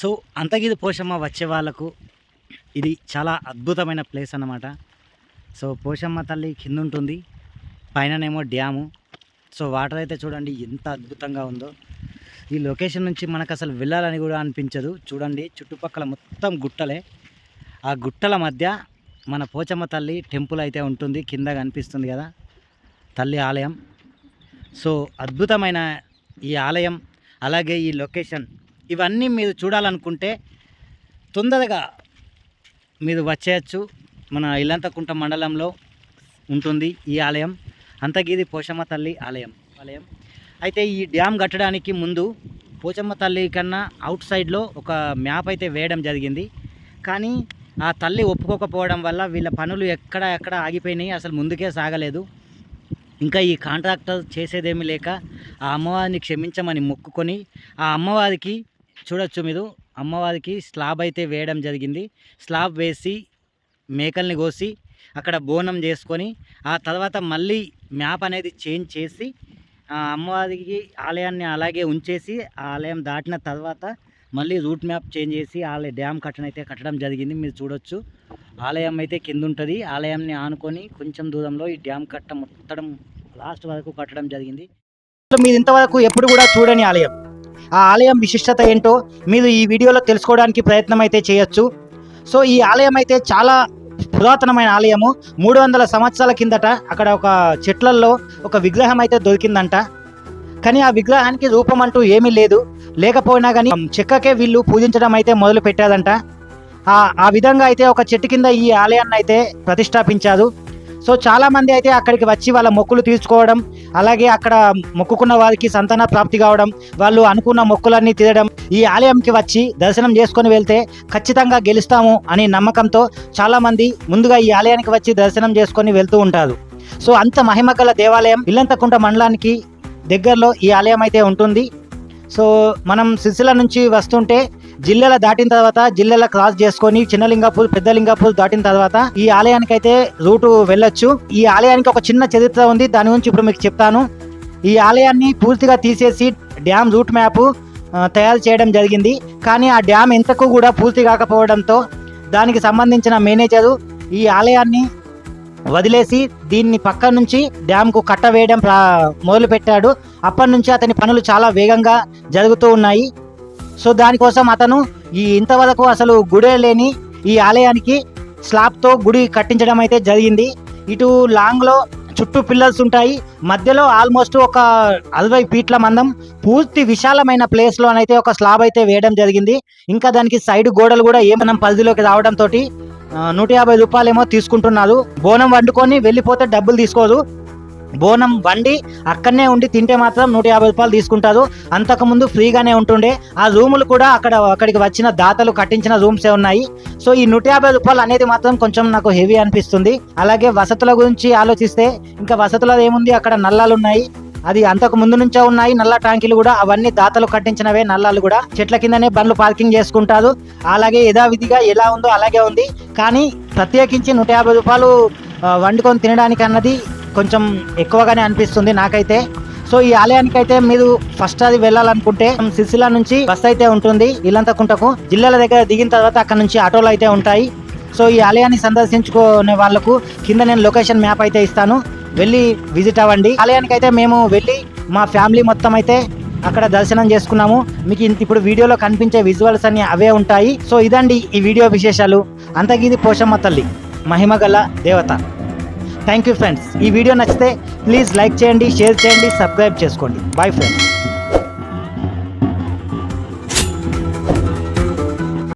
So అంతగిది Poshamma వచ్చే వాళ్ళకు ఇది చాలా అద్భుతమైన ప్లేస్ అన్నమాట. సో పోషమ్మ తల్లి కింద ఉంటుంది పైననేమో డ్యాము. సో వాటర్ అయితే చూడండి ఎంత అద్భుతంగా ఉందో. ఈ లొకేషన్ నుంచి మనకు అసలు వెళ్ళాలని కూడా అనిపించదు. చూడండి చుట్టుపక్కల మొత్తం గుట్టలే. ఆ గుట్టల మధ్య మన పోచమ్మ తల్లి టెంపుల్ అయితే ఉంటుంది. కింద కనిపిస్తుంది కదా తల్లి ఆలయం. సో అద్భుతమైన ఈ ఆలయం అలాగే ఈ లొకేషన్ ఇవన్నీ మీరు చూడాలనుకుంటే తొందరగా మీరు వచ్చేయచ్చు. మన ఇల్లంతకుంట మండలంలో ఉంటుంది ఈ ఆలయం. అంతగిది పోచమ్మ తల్లి ఆలయం. ఆలయం. అయితే ఈ డ్యామ్ కట్టడానికి ముందు పోచమ్మ తల్లి కన్నా అవుట్ సైడ్లో ఒక మ్యాప్ అయితే వేయడం జరిగింది. కానీ ఆ తల్లి ఒప్పుకోకపోవడం వల్ల వీళ్ళ పనులు ఎక్కడ ఎక్కడ ఆగిపోయినాయి అసలు ముందుకే సాగలేదు. ఇంకా ఈ కాంట్రాక్టర్ చేసేదేమీ లేక ఆ అమ్మవారిని క్షమించమని మొక్కుకొని ఆ అమ్మవారికి చూడొచ్చు మీరు. అమ్మవారికి స్లాబ్ అయితే వేయడం జరిగింది. స్లాబ్ వేసి మేకల్ని కోసి అక్కడ బోనం చేసుకొని ఆ తర్వాత మళ్ళీ మ్యాప్ అనేది చేంజ్ చేసి ఆ అమ్మవారికి ఆలయాన్ని అలాగే ఉంచేసి ఆ ఆలయం దాటిన తర్వాత మళ్ళీ రూట్ మ్యాప్ చేంజ్ చేసి ఆలయ డ్యామ్ కట్టడం అయితే కట్టడం జరిగింది. మీరు చూడొచ్చు. ఆలయం అయితే కింద ఉంటుంది. ఆలయాన్ని ఆనుకొని కొంచెం దూరంలో ఈ డ్యామ్ కట్ట మొత్తం లాస్ట్ వరకు కట్టడం జరిగింది. మీరు ఇంతవరకు ఎప్పుడు కూడా చూడని ఆలయం. ఆ ఆలయం విశిష్టత ఏంటో మీరు ఈ వీడియోలో తెలుసుకోవడానికి ప్రయత్నం అయితే చేయొచ్చు. సో ఈ ఆలయం అయితే చాలా పురాతనమైన ఆలయము. మూడు వందల సంవత్సరాల కిందట అక్కడ ఒక చెట్లల్లో ఒక విగ్రహం అయితే దొరికిందంట. కానీ ఆ విగ్రహానికి రూపం అంటూ ఏమీ లేదు. లేకపోయినా కానీ చెక్కకే వీళ్ళు పూజించడం అయితే మొదలు పెట్టారంట ఆ ఆ విధంగా అయితే ఒక చెట్టు కింద ఈ ఆలయాన్ని అయితే ప్రతిష్టాపించారు. సో చాలామంది అయితే అక్కడికి వచ్చి వాళ్ళ మొక్కులు తీర్చుకోవడం అలాగే అక్కడ మొక్కుకున్న వారికి సంతాన ప్రాప్తి కావడం వాళ్ళు అనుకున్న మొక్కులన్నీ తీరడం ఈ ఆలయంకి వచ్చి దర్శనం చేసుకొని వెళ్తే ఖచ్చితంగా గెలుస్తాము అనే నమ్మకంతో చాలామంది ముందుగా ఈ ఆలయానికి వచ్చి దర్శనం చేసుకొని వెళ్తూ ఉంటారు. సో అంత మహిమ దేవాలయం ఇల్లంతకుంట మండలానికి దగ్గరలో ఈ ఆలయం అయితే ఉంటుంది. సో మనం సిరిసిల్ల నుంచి వస్తుంటే జిల్లెల దాటిన తర్వాత జిల్లెల క్రాస్ చేసుకొని చిన్న లింగాపూర్ పెద్ద దాటిన తర్వాత ఈ ఆలయానికి అయితే రూటు వెళ్ళొచ్చు. ఈ ఆలయానికి ఒక చిన్న చరిత్ర ఉంది దాని గురించి ఇప్పుడు మీకు చెప్తాను. ఈ ఆలయాన్ని పూర్తిగా తీసేసి డ్యామ్ రూట్ మ్యాప్ తయారు చేయడం జరిగింది. కానీ ఆ డ్యామ్ ఇంతకు కూడా పూర్తి కాకపోవడంతో దానికి సంబంధించిన మేనేజరు ఈ ఆలయాన్ని వదిలేసి దీన్ని పక్క నుంచి డ్యామ్కు కట్ట వేయడం ప్రా మొదలుపెట్టాడు. అప్పటి నుంచి అతని పనులు చాలా వేగంగా జరుగుతూ ఉన్నాయి. సో దానికోసం అతను ఈ ఇంతవరకు అసలు గుడే లేని ఈ ఆలయానికి స్లాబ్తో గుడి కట్టించడం అయితే జరిగింది. ఇటు లాంగ్లో చుట్టూ పిల్లర్స్ ఉంటాయి. మధ్యలో ఆల్మోస్ట్ ఒక అరవై ఫీట్ల మందం పూర్తి విశాలమైన ప్లేస్లో అయితే ఒక స్లాబ్ అయితే వేయడం జరిగింది. ఇంకా దానికి సైడ్ గోడలు కూడా ఏమనం పరిధిలోకి రావడంతో నూట యాభై రూపాయలేమో తీసుకుంటున్నారు బోనం వండుకొని వెళ్ళిపోతే డబ్బులు తీసుకోదు. బోనం వండి అక్కడనే ఉండి తింటే మాత్రం నూట యాభై రూపాయలు తీసుకుంటారు. అంతకుముందు ఫ్రీగానే ఉంటుండే. ఆ రూములు కూడా అక్కడ అక్కడికి వచ్చిన దాతలు కట్టించిన రూమ్సే ఉన్నాయి. సో ఈ నూట యాభై రూపాయలు అనేది మాత్రం కొంచెం నాకు హెవీ అనిపిస్తుంది. అలాగే వసతుల గురించి ఆలోచిస్తే ఇంకా వసతులు ఏముంది? అక్కడ నల్లాలు ఉన్నాయి అది అంతకు ముందు నుంచే ఉన్నాయి. నల్ల ట్యాంకీలు కూడా అవన్నీ దాతలు కట్టించినవే. నల్లాలు కూడా చెట్ల కిందనే బండ్లు పార్కింగ్ చేసుకుంటారు. అలాగే యథావిధిగా ఎలా ఉందో అలాగే ఉంది. కానీ ప్రత్యేకించి నూట యాభై రూపాయలు వండుకొని తినడానికి అన్నది కొంచెం ఎక్కువగానే అనిపిస్తుంది నాకైతే. సో ఈ ఆలయానికి అయితే మీరు ఫస్ట్ అది వెళ్ళాలనుకుంటే సిరిసిల్ల నుంచి బస్ అయితే ఉంటుంది. ఇల్లంతకుంటకు జిల్లాల దగ్గర దిగిన తర్వాత అక్కడ నుంచి ఆటోలు అయితే ఉంటాయి. సో ఈ ఆలయాన్ని సందర్శించుకునే వాళ్ళకు కింద నేను లొకేషన్ మ్యాప్ అయితే ఇస్తాను. వెళ్ళి విజిట్ అవ్వండి. ఆలయానికి అయితే మేము వెళ్ళి మా ఫ్యామిలీ మొత్తం అయితే అక్కడ దర్శనం చేసుకున్నాము. మీకు ఇంత ఇప్పుడు వీడియోలో కనిపించే విజువల్స్ అన్ని అవే ఉంటాయి. సో ఇదండి ఈ వీడియో విశేషాలు. అంతగిది పోషమ్మ తల్లి మహిమ గల దేవత. థ్యాంక్ యూ ఫ్రెండ్స్ ఈ వీడియో నచ్చితే ప్లీజ్ లైక్ చేయండి షేర్ చేయండి సబ్స్క్రైబ్ చేసుకోండి. Bye friends